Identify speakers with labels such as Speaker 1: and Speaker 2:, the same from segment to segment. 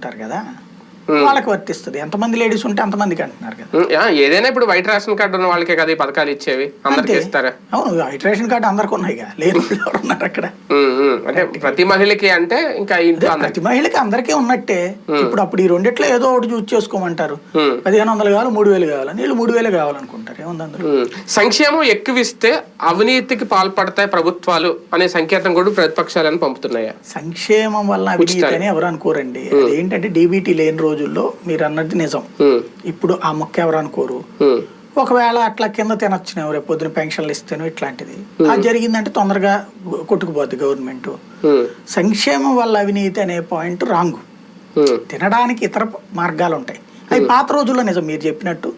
Speaker 1: ఉంటారు కదా. వాళ్ళకి వర్తిస్తుంది. ఎంతమంది లేడీస్ ఉంటే అంతమందికి అంటున్నారు కదా.
Speaker 2: ఏదైనా ఇప్పుడు వైట్ రేషన్ కార్డు ఉన్న వాళ్ళకే కదా ఈ పథకాలు ఇచ్చేవి? అందరికి. ఇస్తారా?
Speaker 1: అవును వైట్ రేషన్ కార్డు అందరికి ఉన్నాయిగా లేని వాళ్ళు ఎవరు ఉన్నారు అక్కడ.
Speaker 2: అంటే ప్రతి మహిళకి అంటే ఇంకా ఇంట్లో
Speaker 1: ప్రతి మహిళకి అందరికీ ఉన్నట్టే. ఇప్పుడు అప్పుడు ఈ రెండిట్లో ఏదో ఒకటి చూస్ చేసుకోమంటారు. పదిహేను వందలు కావాలి మూడు వేలు కావాలి వీళ్ళు మూడు వేలు కావాలనుకుంటారు. ఏముంది అందులో.
Speaker 2: సంక్షేమం ఎక్కువిస్తే అవినీతికి పాల్పడతాయి ప్రభుత్వాలు అనే సంకేతం కూడా ప్రతిపక్షాలను పంపుతున్నాయా?
Speaker 1: సంక్షేమం వల్ల అవినీతి అని ఎవరు అనుకోరండి. ఏంటంటే డీబీటీ లేని రోజుల్లో మీరు అన్నది నిజం ఇప్పుడు ఆ మొక్క ఎవరు అనుకోరు ఒకవేళ అట్లా కింద తినొచ్చిన రేపు పొద్దున పెన్షన్లు ఇస్తేనో ఇట్లాంటిది. అది జరిగిందంటే తొందరగా కొట్టుకుపోద్ది గవర్నమెంట్. సంక్షేమం వల్ల అవినీతి అనే పాయింట్ రాంగ్. తినడానికి ఇతర మార్గాలు ఉంటాయి అవి పాత రోజుల్లో నిజం మీరు చెప్పినట్టు.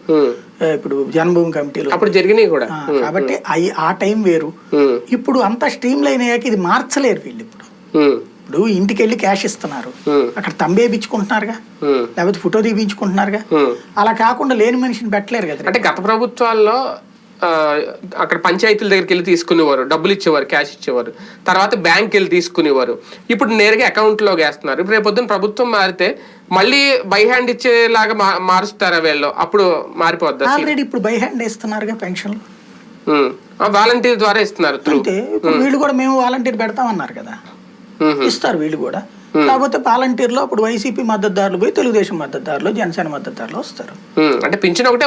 Speaker 1: ఇప్పుడు జన్మభూమి కమిటీలు.
Speaker 2: అప్పుడు జరిగినాయి కూడా.
Speaker 1: కాబట్టి అవి ఆ టైం వేరు. ఇప్పుడు అంతా స్ట్రీమ్ లైన్ అయ్యాక ఇది మార్చలేరు వీళ్ళు ఇప్పుడు. ఇప్పుడు ఇంటికి వెళ్ళి క్యాష్ ఇస్తున్నారు. అక్కడ తంబేపించుకుంటున్నారుగా
Speaker 2: ఉమ్,
Speaker 1: లేకపోతే ఫోటో తీపించుకుంటున్నారుగా. అలా కాకుండా లేని మనిషిని పెట్టలేరు కదా.
Speaker 2: అంటే గత ప్రభుత్వాల్లో అక్కడ పంచాయతీల దగ్గరికి వెళ్ళి తీసుకునేవారు. డబ్బులు ఇచ్చేవారు క్యాష్ ఇచ్చేవారు. తర్వాత బ్యాంక్ వెళ్ళి తీసుకునేవారు. ఇప్పుడు నేరుగా అకౌంట్లో వేస్తున్నారు. ఇప్పుడు రేపు పొద్దున్న ప్రభుత్వం మారితే మళ్ళీ బై హ్యాండ్ ఇచ్చేలాగా మారుస్తారా వీళ్ళు? అప్పుడు మారిపోద్ది?
Speaker 1: ఆల్రెడీ ఇప్పుడు బై హ్యాండ్ ఇస్తున్నారుగా పెన్షన్లు.
Speaker 2: వాలంటీర్ ద్వారా ఇస్తున్నారు
Speaker 1: వీళ్ళు కూడా మేము వాలంటీర్ పెడతామన్నారు కదా. ఇస్తారు వీళ్ళు కూడా. కాకపోతే వాలంటీర్లో అప్పుడు వైసీపీ మద్దతుదారులు పోయి తెలుగుదేశం మద్దతుదారులు జనసేన మద్దతుదారులు వస్తారు.
Speaker 2: అంటే పింఛన్ ఒకటే